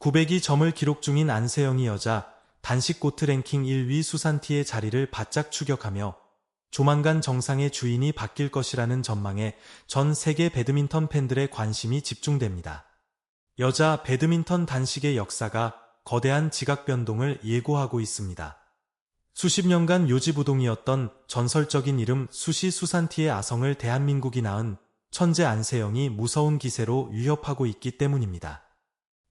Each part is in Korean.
902 점을 기록 중인 안세영이 여자 단식 고트 랭킹 1위 수산티의 자리를 바짝 추격하며 조만간 정상의 주인이 바뀔 것이라는 전망에 전 세계 배드민턴 팬들의 관심이 집중됩니다. 여자 배드민턴 단식의 역사가 거대한 지각 변동을 예고하고 있습니다. 수십 년간 요지부동이었던 전설적인 이름 수시 수산티의 아성을 대한민국이 낳은 천재 안세영이 무서운 기세로 위협하고 있기 때문입니다.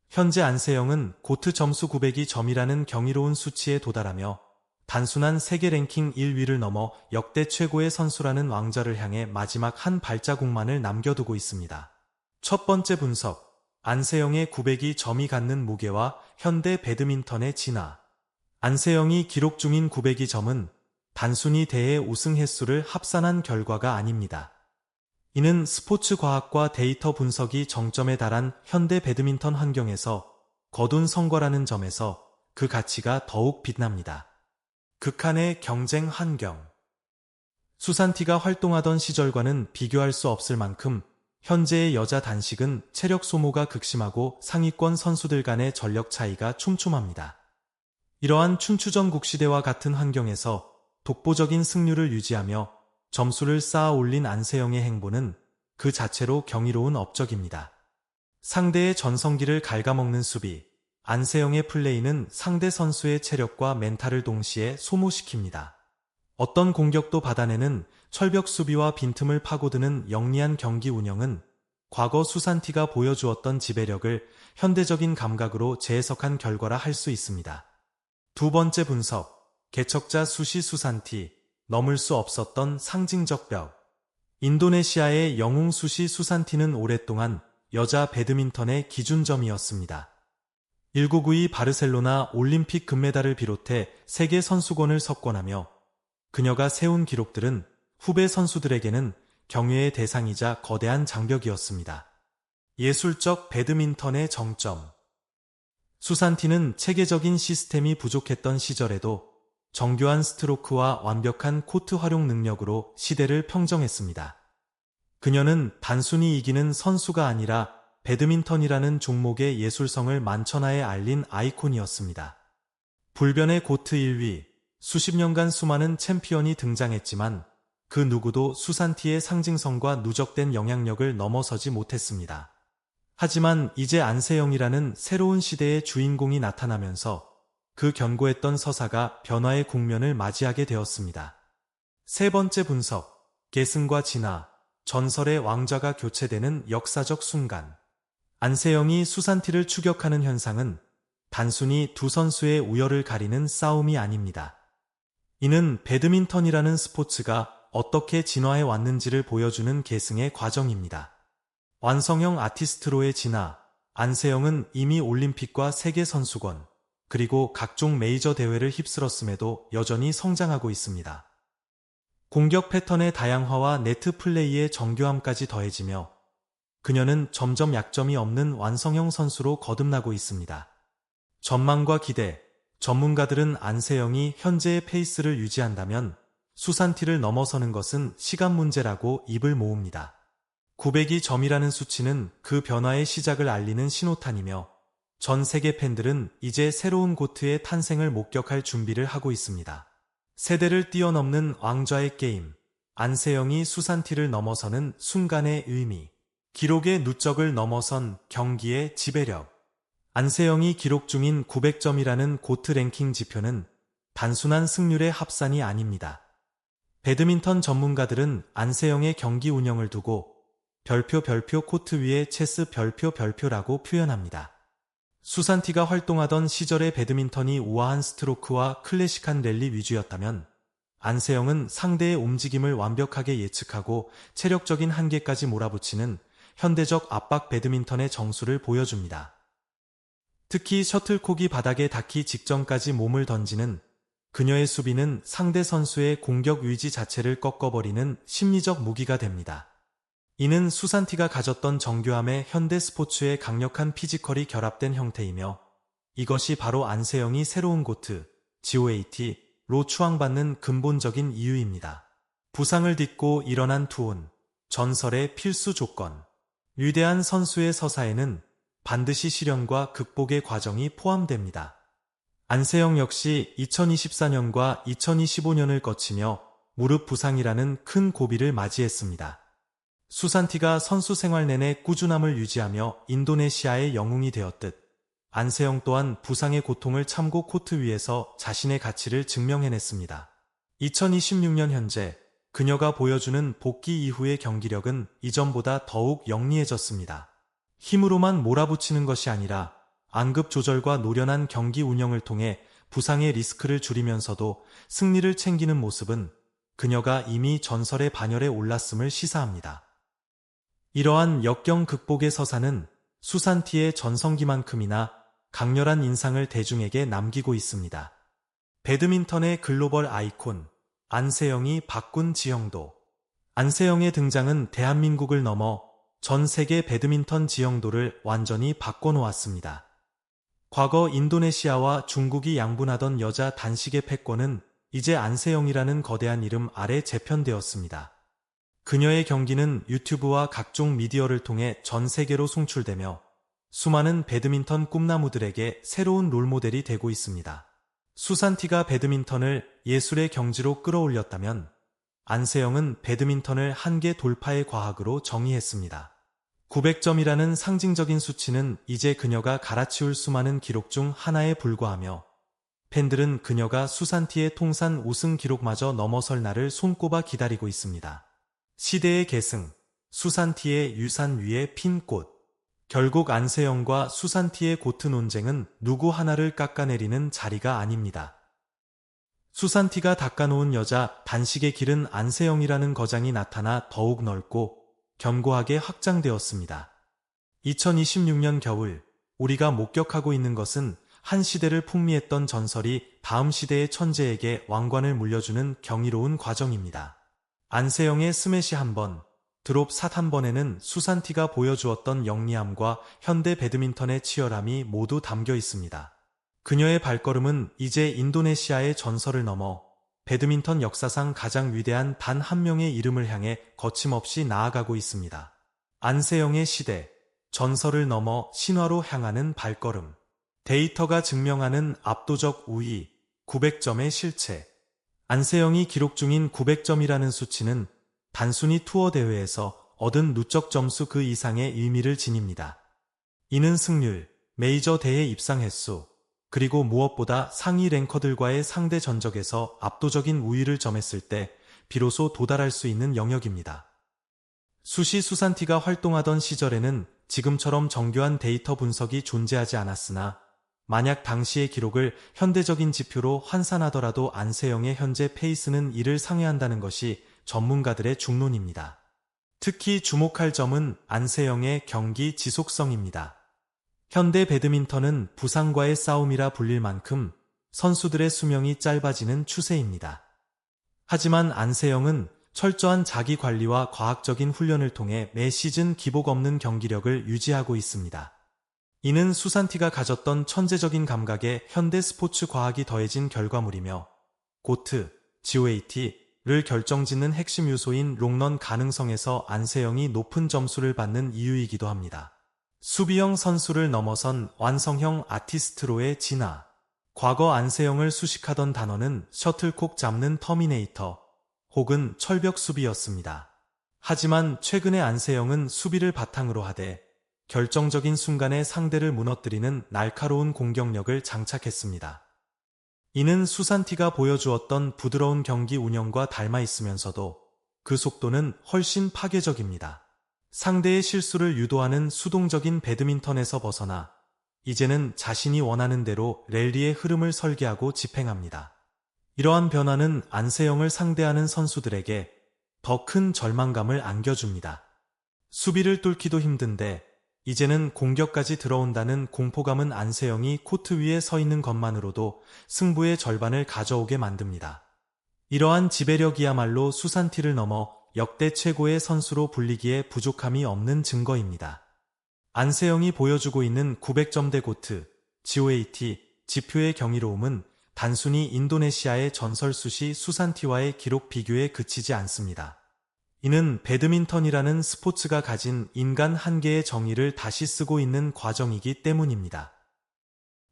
현재 안세영은 고트 점수 900이 점이라는 경이로운 수치에 도달하며 단순한 세계 랭킹 1위를 넘어 역대 최고의 선수라는 왕좌를 향해 마지막 한 발자국만을 남겨두고 있습니다. 첫 번째 분석. 안세영의 900이 점이 갖는 무게와 현대 배드민턴의 진화. 안세영이 기록 중인 900이 점은 단순히 대회 우승 횟수를 합산한 결과가 아닙니다. 이는 스포츠 과학과 데이터 분석이 정점에 달한 현대 배드민턴 환경에서 거둔 성과라는 점에서 그 가치가 더욱 빛납니다. 극한의 경쟁 환경 수산티가 활동하던 시절과는 비교할 수 없을 만큼 현재의 여자 단식은 체력 소모가 극심하고 상위권 선수들 간의 전력 차이가 촘촘합니다. 이러한 춘추전 국시대와 같은 환경에서 독보적인 승률을 유지하며 점수를 쌓아 올린 안세영의 행보는 그 자체로 경이로운 업적입니다. 상대의 전성기를 갉아먹는 수비, 안세영의 플레이는 상대 선수의 체력과 멘탈을 동시에 소모시킵니다. 어떤 공격도 받아내는 철벽 수비와 빈틈을 파고드는 영리한 경기 운영은 과거 수산티가 보여주었던 지배력을 현대적인 감각으로 재해석한 결과라 할 수 있습니다. 두 번째 분석, 개척자 수시 수산티, 넘을 수 없었던 상징적 벽. 인도네시아의 영웅 수시 수산티는 오랫동안 여자 배드민턴의 기준점이었습니다. 1992 바르셀로나 올림픽 금메달을 비롯해 세계 선수권을 석권하며 그녀가 세운 기록들은 후배 선수들에게는 경외의 대상이자 거대한 장벽이었습니다. 예술적 배드민턴의 정점 수산티는 체계적인 시스템이 부족했던 시절에도 정교한 스트로크와 완벽한 코트 활용 능력으로 시대를 평정했습니다. 그녀는 단순히 이기는 선수가 아니라 배드민턴이라는 종목의 예술성을 만천하에 알린 아이콘이었습니다. 불변의 고트 1위, 수십 년간 수많은 챔피언이 등장했지만 그 누구도 수산티의 상징성과 누적된 영향력을 넘어서지 못했습니다. 하지만 이제 안세영이라는 새로운 시대의 주인공이 나타나면서 그 견고했던 서사가 변화의 국면을 맞이하게 되었습니다. 세 번째 분석, 계승과 진화, 전설의 왕좌가 교체되는 역사적 순간. 안세영이 수산티를 추격하는 현상은 단순히 두 선수의 우열을 가리는 싸움이 아닙니다. 이는 배드민턴이라는 스포츠가 어떻게 진화해 왔는지를 보여주는 계승의 과정입니다. 완성형 아티스트로의 진화, 안세영은 이미 올림픽과 세계 선수권, 그리고 각종 메이저 대회를 휩쓸었음에도 여전히 성장하고 있습니다. 공격 패턴의 다양화와 네트 플레이의 정교함까지 더해지며 그녀는 점점 약점이 없는 완성형 선수로 거듭나고 있습니다. 전망과 기대, 전문가들은 안세영이 현재의 페이스를 유지한다면 수산티를 넘어서는 것은 시간 문제라고 입을 모읍니다. 900이 점이라는 수치는 그 변화의 시작을 알리는 신호탄이며 전 세계 팬들은 이제 새로운 고트의 탄생을 목격할 준비를 하고 있습니다. 세대를 뛰어넘는 왕좌의 게임, 안세영이 수산티를 넘어서는 순간의 의미. 기록의 누적을 넘어선 경기의 지배력. 안세영이 기록 중인 900점이라는 고트 랭킹 지표는 단순한 승률의 합산이 아닙니다. 배드민턴 전문가들은 안세영의 경기 운영을 두고 별표 별표 코트 위에 체스 별표 별표라고 표현합니다. 수산티가 활동하던 시절의 배드민턴이 우아한 스트로크와 클래식한 랠리 위주였다면 안세영은 상대의 움직임을 완벽하게 예측하고 체력적인 한계까지 몰아붙이는 현대적 압박 배드민턴의 정수를 보여줍니다. 특히 셔틀콕이 바닥에 닿기 직전까지 몸을 던지는 그녀의 수비는 상대 선수의 공격 의지 자체를 꺾어버리는 심리적 무기가 됩니다. 이는 수산티가 가졌던 정교함의 현대 스포츠의 강력한 피지컬이 결합된 형태이며 이것이 바로 안세영이 새로운 고트, GOAT로 추앙받는 근본적인 이유입니다. 부상을 딛고 일어난 투혼, 전설의 필수 조건. 위대한 선수의 서사에는 반드시 실현과 극복의 과정이 포함됩니다. 안세영 역시 2024년과 2025년을 거치며 무릎 부상이라는 큰 고비를 맞이했습니다. 수산티가 선수 생활 내내 꾸준함을 유지하며 인도네시아의 영웅이 되었듯 안세영 또한 부상의 고통을 참고 코트 위에서 자신의 가치를 증명해냈습니다. 2026년 현재 그녀가 보여주는 복귀 이후의 경기력은 이전보다 더욱 영리해졌습니다. 힘으로만 몰아붙이는 것이 아니라 안급 조절과 노련한 경기 운영을 통해 부상의 리스크를 줄이면서도 승리를 챙기는 모습은 그녀가 이미 전설의 반열에 올랐음을 시사합니다. 이러한 역경 극복의 서사는 수산티의 전성기만큼이나 강렬한 인상을 대중에게 남기고 있습니다. 배드민턴의 글로벌 아이콘 안세영이 바꾼 지형도 안세영의 등장은 대한민국을 넘어 전 세계 배드민턴 지형도를 완전히 바꿔놓았습니다. 과거 인도네시아와 중국이 양분하던 여자 단식의 패권은 이제 안세영이라는 거대한 이름 아래 재편되었습니다. 그녀의 경기는 유튜브와 각종 미디어를 통해 전 세계로 송출되며 수많은 배드민턴 꿈나무들에게 새로운 롤모델이 되고 있습니다. 수산티가 배드민턴을 예술의 경지로 끌어올렸다면 안세영은 배드민턴을 한계 돌파의 과학으로 정의했습니다. 900점이라는 상징적인 수치는 이제 그녀가 갈아치울 수많은 기록 중 하나에 불과하며 팬들은 그녀가 수산티의 통산 우승 기록마저 넘어설 날을 손꼽아 기다리고 있습니다. 시대의 계승, 수산티의 유산 위에 핀 꽃. 결국 안세영과 수산티의 고트 논쟁은 누구 하나를 깎아내리는 자리가 아닙니다. 수산티가 닦아놓은 여자 단식의 길은 안세영이라는 거장이 나타나 더욱 넓고 견고하게 확장되었습니다. 2026년 겨울 우리가 목격하고 있는 것은 한 시대를 풍미했던 전설이 다음 시대의 천재에게 왕관을 물려주는 경이로운 과정입니다. 안세영의 스매시 한 번, 드롭 삿한 번에는 수산티가 보여주었던 영리함과 현대 배드민턴의 치열함이 모두 담겨 있습니다. 그녀의 발걸음은 이제 인도네시아의 전설을 넘어 배드민턴 역사상 가장 위대한 단 한 명의 이름을 향해 거침없이 나아가고 있습니다. 안세영의 시대, 전설을 넘어 신화로 향하는 발걸음. 데이터가 증명하는 압도적 우위, 900점의 실체. 안세영이 기록 중인 900점이라는 수치는 단순히 투어 대회에서 얻은 누적 점수 그 이상의 의미를 지닙니다. 이는 승률, 메이저 대회 입상 횟수, 그리고 무엇보다 상위 랭커들과의 상대 전적에서 압도적인 우위를 점했을 때 비로소 도달할 수 있는 영역입니다. 수시 수산티가 활동하던 시절에는 지금처럼 정교한 데이터 분석이 존재하지 않았으나 만약 당시의 기록을 현대적인 지표로 환산하더라도 안세영의 현재 페이스는 이를 상회한다는 것이 전문가들의 중론입니다. 특히 주목할 점은 안세영의 경기 지속성입니다. 현대 배드민턴은 부상과의 싸움이라 불릴 만큼 선수들의 수명이 짧아지는 추세입니다. 하지만 안세영은 철저한 자기 관리와 과학적인 훈련을 통해 매 시즌 기복 없는 경기력을 유지하고 있습니다. 이는 수산티가 가졌던 천재적인 감각에 현대 스포츠 과학이 더해진 결과물이며 고트, GOAT, 를 결정짓는 핵심 요소인 롱런 가능성에서 안세영이 높은 점수를 받는 이유이기도 합니다. 수비형 선수를 넘어선 완성형 아티스트로의 진화. 과거 안세영을 수식하던 단어는 셔틀콕 잡는 터미네이터 혹은 철벽 수비였습니다. 하지만 최근의 안세영은 수비를 바탕으로 하되 결정적인 순간에 상대를 무너뜨리는 날카로운 공격력을 장착했습니다. 이는 수산티가 보여주었던 부드러운 경기 운영과 닮아 있으면서도 그 속도는 훨씬 파괴적입니다. 상대의 실수를 유도하는 수동적인 배드민턴에서 벗어나 이제는 자신이 원하는 대로 랠리의 흐름을 설계하고 집행합니다. 이러한 변화는 안세영을 상대하는 선수들에게 더 큰 절망감을 안겨줍니다. 수비를 뚫기도 힘든데 이제는 공격까지 들어온다는 공포감은 안세영이 코트 위에 서 있는 것만으로도 승부의 절반을 가져오게 만듭니다. 이러한 지배력이야말로 수산티를 넘어 역대 최고의 선수로 불리기에 부족함이 없는 증거입니다. 안세영이 보여주고 있는 900점대 고트, GOAT, 지표의 경이로움은 단순히 인도네시아의 전설 수시 수산티와의 기록 비교에 그치지 않습니다. 이는 배드민턴이라는 스포츠가 가진 인간 한계의 정의를 다시 쓰고 있는 과정이기 때문입니다.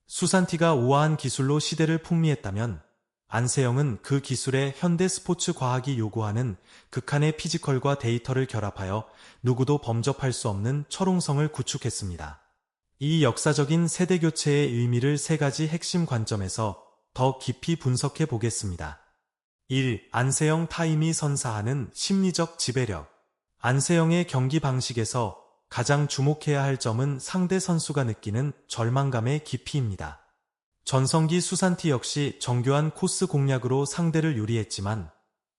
수산티가 우아한 기술로 시대를 풍미했다면 안세영은 그 기술에 현대 스포츠 과학이 요구하는 극한의 피지컬과 데이터를 결합하여 누구도 범접할 수 없는 철옹성을 구축했습니다. 이 역사적인 세대 교체의 의미를 세 가지 핵심 관점에서 더 깊이 분석해 보겠습니다. 1. 안세영 타임이 선사하는 심리적 지배력. 안세영의 경기 방식에서 가장 주목해야 할 점은 상대 선수가 느끼는 절망감의 깊이입니다. 전성기 수산티 역시 정교한 코스 공략으로 상대를 유리했지만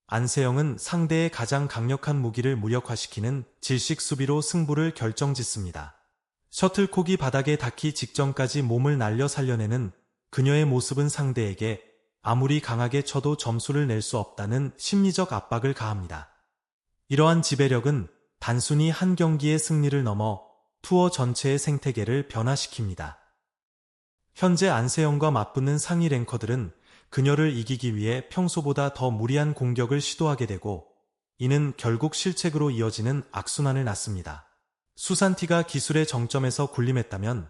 안세영은 상대의 가장 강력한 무기를 무력화시키는 질식 수비로 승부를 결정짓습니다. 셔틀콕이 바닥에 닿기 직전까지 몸을 날려 살려내는 그녀의 모습은 상대에게 아무리 강하게 쳐도 점수를 낼 수 없다는 심리적 압박을 가합니다. 이러한 지배력은 단순히 한 경기의 승리를 넘어 투어 전체의 생태계를 변화시킵니다. 현재 안세영과 맞붙는 상위 랭커들은 그녀를 이기기 위해 평소보다 더 무리한 공격을 시도하게 되고 이는 결국 실책으로 이어지는 악순환을 낳습니다. 수산티가 기술의 정점에서 군림했다면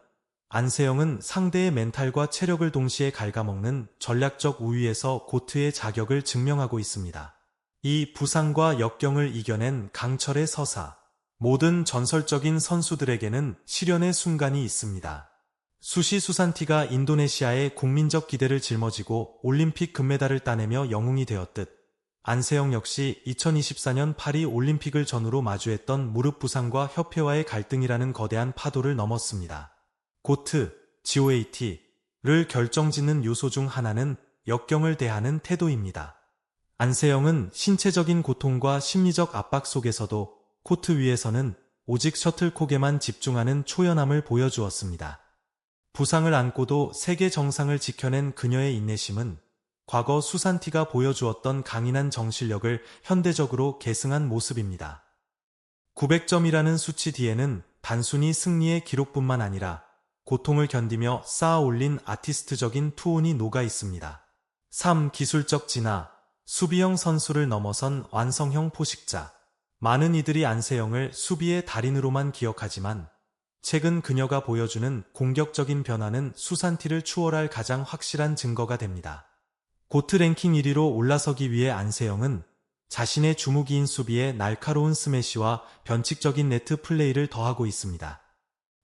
안세영은 상대의 멘탈과 체력을 동시에 갉아먹는 전략적 우위에서 고트의 자격을 증명하고 있습니다. 이 부상과 역경을 이겨낸 강철의 서사. 모든 전설적인 선수들에게는 시련의 순간이 있습니다. 수시 수산티가 인도네시아의 국민적 기대를 짊어지고 올림픽 금메달을 따내며 영웅이 되었듯 안세영 역시 2024년 파리 올림픽을 전후로 마주했던 무릎 부상과 협회와의 갈등이라는 거대한 파도를 넘었습니다. 고트, GOAT를 결정짓는 요소 중 하나는 역경을 대하는 태도입니다. 안세영은 신체적인 고통과 심리적 압박 속에서도 코트 위에서는 오직 셔틀콕에만 집중하는 초연함을 보여주었습니다. 부상을 안고도 세계 정상을 지켜낸 그녀의 인내심은 과거 수산티가 보여주었던 강인한 정실력을 현대적으로 계승한 모습입니다. 900점이라는 수치 뒤에는 단순히 승리의 기록뿐만 아니라 고통을 견디며 쌓아 올린 아티스트적인 투혼이 녹아 있습니다. 3. 기술적 진화 수비형 선수를 넘어선 완성형 포식자 많은 이들이 안세영을 수비의 달인으로만 기억하지만 최근 그녀가 보여주는 공격적인 변화는 수산티를 추월할 가장 확실한 증거가 됩니다. 고트 랭킹 1위로 올라서기 위해 안세영은 자신의 주무기인 수비에 날카로운 스매시와 변칙적인 네트 플레이를 더하고 있습니다.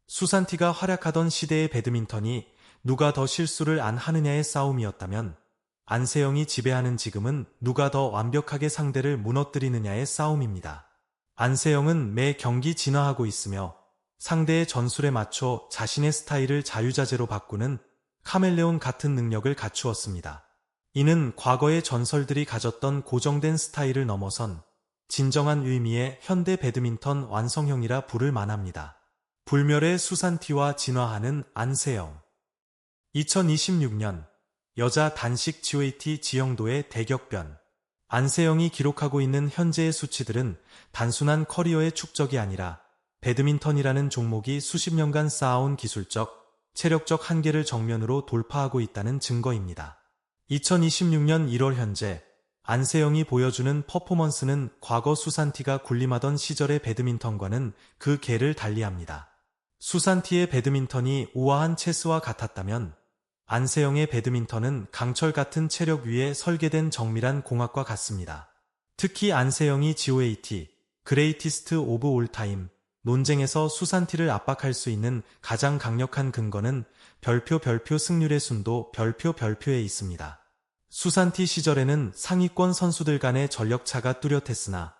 수산티가 활약하던 시대의 배드민턴이 누가 더 실수를 안 하느냐의 싸움이었다면 안세영이 지배하는 지금은 누가 더 완벽하게 상대를 무너뜨리느냐의 싸움입니다. 안세영은 매 경기 진화하고 있으며 상대의 전술에 맞춰 자신의 스타일을 자유자재로 바꾸는 카멜레온 같은 능력을 갖추었습니다. 이는 과거의 전설들이 가졌던 고정된 스타일을 넘어선 진정한 의미의 현대 배드민턴 완성형이라 부를 만합니다. 불멸의 수산티와 진화하는 안세영 2026년 여자 단식 GOAT 지영도의 대격변 안세영이 기록하고 있는 현재의 수치들은 단순한 커리어의 축적이 아니라 배드민턴이라는 종목이 수십 년간 쌓아온 기술적, 체력적 한계를 정면으로 돌파하고 있다는 증거입니다. 2026년 1월 현재 안세영이 보여주는 퍼포먼스는 과거 수산티가 군림하던 시절의 배드민턴과는 그 궤를 달리합니다. 수산티의 배드민턴이 우아한 체스와 같았다면 안세영의 배드민턴은 강철 같은 체력 위에 설계된 정밀한 공학과 같습니다. 특히 안세영이 GOAT, 그레이티스트 오브 올타임, 논쟁에서 수산티를 압박할 수 있는 가장 강력한 근거는 별표 별표 승률의 순도 별표 별표에 있습니다. 수산티 시절에는 상위권 선수들 간의 전력차가 뚜렷했으나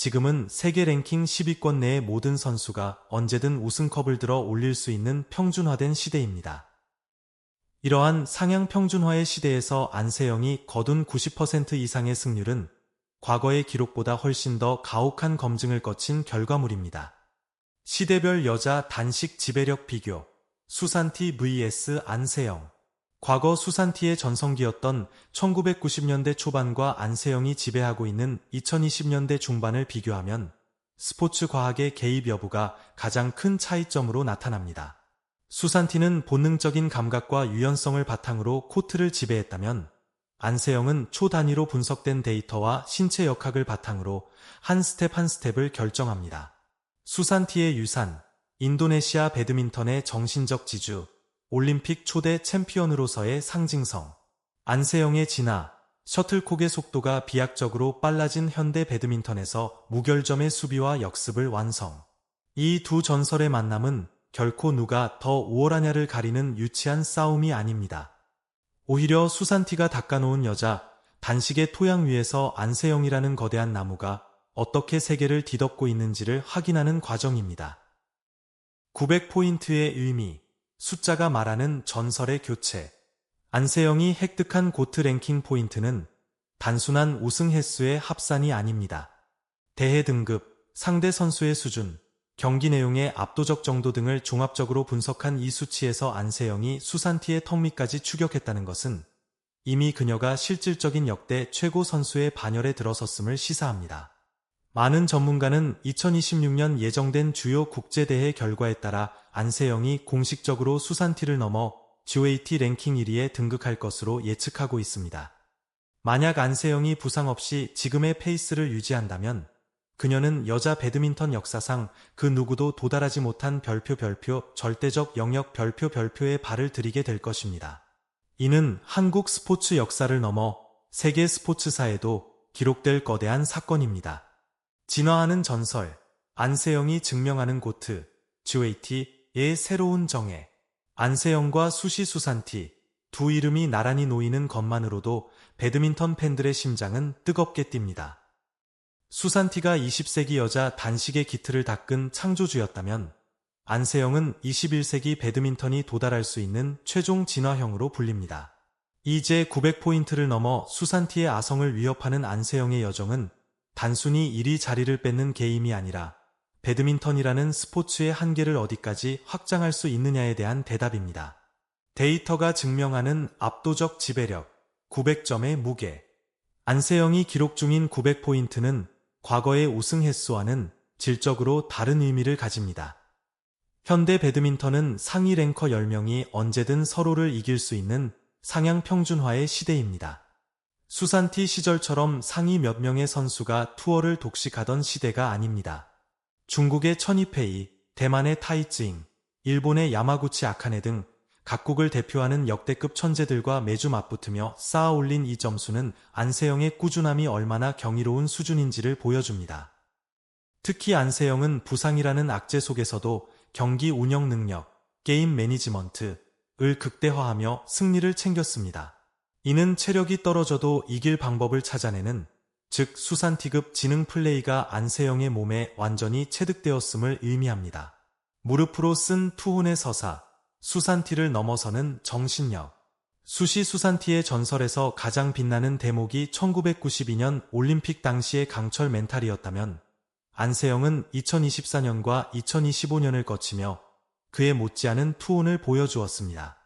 지금은 세계 랭킹 10위권 내의 모든 선수가 언제든 우승컵을 들어 올릴 수 있는 평준화된 시대입니다. 이러한 상향 평준화의 시대에서 안세영이 거둔 90% 이상의 승률은 과거의 기록보다 훨씬 더 가혹한 검증을 거친 결과물입니다. 시대별 여자 단식 지배력 비교 수산티 vs 안세영 과거 수산티의 전성기였던 1990년대 초반과 안세영이 지배하고 있는 2020년대 중반을 비교하면 스포츠 과학의 개입 여부가 가장 큰 차이점으로 나타납니다. 수산티는 본능적인 감각과 유연성을 바탕으로 코트를 지배했다면 안세영은 초 단위로 분석된 데이터와 신체 역학을 바탕으로 한 스텝 한 스텝을 결정합니다. 수산티의 유산, 인도네시아 배드민턴의 정신적 지주, 올림픽 초대 챔피언으로서의 상징성, 안세영의 진화, 셔틀콕의 속도가 비약적으로 빨라진 현대 배드민턴에서 무결점의 수비와 역습을 완성. 이 두 전설의 만남은 결코 누가 더 우월하냐를 가리는 유치한 싸움이 아닙니다. 오히려 수산티가 닦아놓은 여자, 단식의 토양 위에서 안세영이라는 거대한 나무가 어떻게 세계를 뒤덮고 있는지를 확인하는 과정입니다. 900포인트의 의미, 숫자가 말하는 전설의 교체. 안세영이 획득한 고트 랭킹 포인트는 단순한 우승 횟수의 합산이 아닙니다. 대회 등급, 상대 선수의 수준, 경기 내용의 압도적 정도 등을 종합적으로 분석한 이 수치에서 안세영이 수산티의 턱밑까지 추격했다는 것은 이미 그녀가 실질적인 역대 최고 선수의 반열에 들어섰음을 시사합니다. 많은 전문가는 2026년 예정된 주요 국제대회 결과에 따라 안세영이 공식적으로 수산티를 넘어 GOAT 랭킹 1위에 등극할 것으로 예측하고 있습니다. 만약 안세영이 부상 없이 지금의 페이스를 유지한다면 그녀는 여자 배드민턴 역사상 그 누구도 도달하지 못한 별표 별표 절대적 영역 별표 별표에 발을 들이게 될 것입니다. 이는 한국 스포츠 역사를 넘어 세계 스포츠사에도 기록될 거대한 사건입니다. 진화하는 전설, 안세영이 증명하는 고트, GOAT의 새로운 정해 안세영과 수시 수산티 두 이름이 나란히 놓이는 것만으로도 배드민턴 팬들의 심장은 뜨겁게 뜁니다. 수산티가 20세기 여자 단식의 기틀을 닦은 창조주였다면 안세영은 21세기 배드민턴이 도달할 수 있는 최종 진화형으로 불립니다. 이제 900포인트를 넘어 수산티의 아성을 위협하는 안세영의 여정은 단순히 일이 자리를 뺏는 게임이 아니라 배드민턴이라는 스포츠의 한계를 어디까지 확장할 수 있느냐에 대한 대답입니다. 데이터가 증명하는 압도적 지배력, 900점의 무게. 안세영이 기록 중인 900포인트는 과거의 우승 횟수와는 질적으로 다른 의미를 가집니다. 현대 배드민턴은 상위 랭커 10명이 언제든 서로를 이길 수 있는 상향 평준화의 시대입니다. 수산티 시절처럼 상위 몇 명의 선수가 투어를 독식하던 시대가 아닙니다. 중국의 천이페이, 대만의 타이즈잉, 일본의 야마구치 아카네 등 각국을 대표하는 역대급 천재들과 매주 맞붙으며 쌓아 올린 이 점수는 안세영의 꾸준함이 얼마나 경이로운 수준인지를 보여줍니다. 특히 안세영은 부상이라는 악재 속에서도 경기 운영 능력, 게임 매니지먼트을 극대화하며 승리를 챙겼습니다. 이는 체력이 떨어져도 이길 방법을 찾아내는 즉 수산티급 지능 플레이가 안세영의 몸에 완전히 체득되었음을 의미합니다. 무릎으로 쓴 투혼의 서사, 수산티를 넘어서는 정신력. 수시 수산티의 전설에서 가장 빛나는 대목이 1992년 올림픽 당시의 강철 멘탈이었다면 안세영은 2024년과 2025년을 거치며 그에 못지않은 투혼을 보여주었습니다.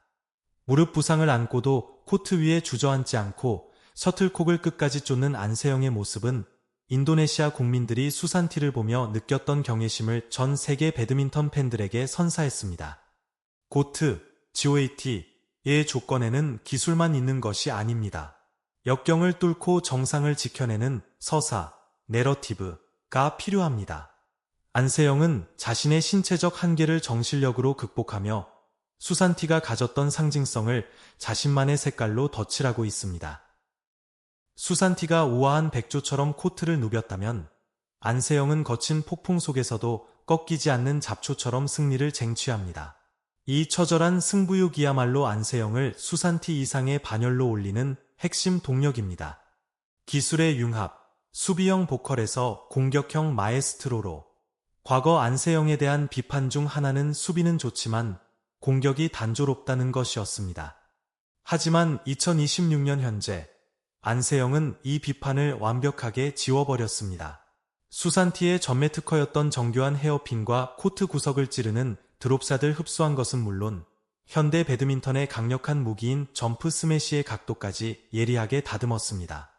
무릎 부상을 안고도 코트 위에 주저앉지 않고 셔틀콕을 끝까지 쫓는 안세영의 모습은 인도네시아 국민들이 수산티를 보며 느꼈던 경외심을 전 세계 배드민턴 팬들에게 선사했습니다. 고트, GOAT의 조건에는 기술만 있는 것이 아닙니다. 역경을 뚫고 정상을 지켜내는 서사, 내러티브가 필요합니다. 안세영은 자신의 신체적 한계를 정실력으로 극복하며 수산티가 가졌던 상징성을 자신만의 색깔로 덧칠하고 있습니다. 수산티가 우아한 백조처럼 코트를 누볐다면 안세영은 거친 폭풍 속에서도 꺾이지 않는 잡초처럼 승리를 쟁취합니다. 이 처절한 승부욕이야말로 안세영을 수산티 이상의 반열로 올리는 핵심 동력입니다. 기술의 융합, 수비형 보컬에서 공격형 마에스트로로 과거 안세영에 대한 비판 중 하나는 수비는 좋지만 공격이 단조롭다는 것이었습니다. 하지만 2026년 현재 안세영은 이 비판을 완벽하게 지워버렸습니다. 수산티의 전매 특허였던 정교한 헤어핀과 코트 구석을 찌르는 드롭샷을 흡수한 것은 물론 현대 배드민턴의 강력한 무기인 점프 스매시의 각도까지 예리하게 다듬었습니다.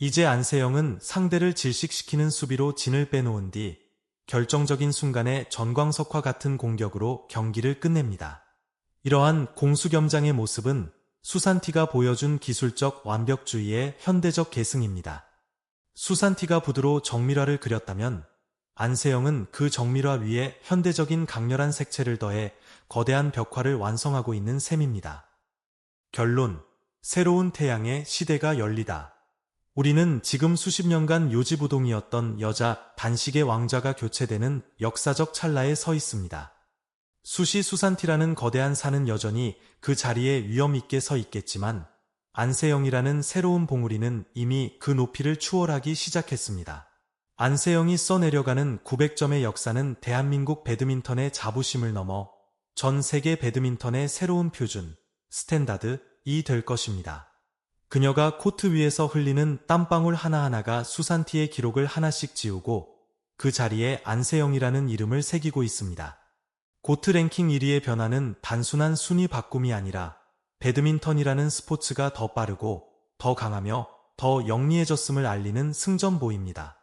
이제 안세영은 상대를 질식시키는 수비로 진을 빼놓은 뒤 결정적인 순간에 전광석화 같은 공격으로 경기를 끝냅니다. 이러한 공수겸장의 모습은 수산티가 보여준 기술적 완벽주의의 현대적 계승입니다. 수산티가 부드로 정밀화를 그렸다면 안세영은 그 정밀화 위에 현대적인 강렬한 색채를 더해 거대한 벽화를 완성하고 있는 셈입니다. 결론. 새로운 태양의 시대가 열리다. 우리는 지금 수십 년간 요지부동이었던 여자 단식의 왕좌가 교체되는 역사적 찰나에 서 있습니다. 수시 수산티라는 거대한 산은 여전히 그 자리에 위엄있게 서 있겠지만 안세영이라는 새로운 봉우리는 이미 그 높이를 추월하기 시작했습니다. 안세영이 써내려가는 900점의 역사는 대한민국 배드민턴의 자부심을 넘어 전 세계 배드민턴의 새로운 표준, 스탠다드이 될 것입니다. 그녀가 코트 위에서 흘리는 땀방울 하나하나가 수산티의 기록을 하나씩 지우고 그 자리에 안세영이라는 이름을 새기고 있습니다. 고트 랭킹 1위의 변화는 단순한 순위 바꿈이 아니라 배드민턴이라는 스포츠가 더 빠르고 더 강하며 더 영리해졌음을 알리는 승전보입니다.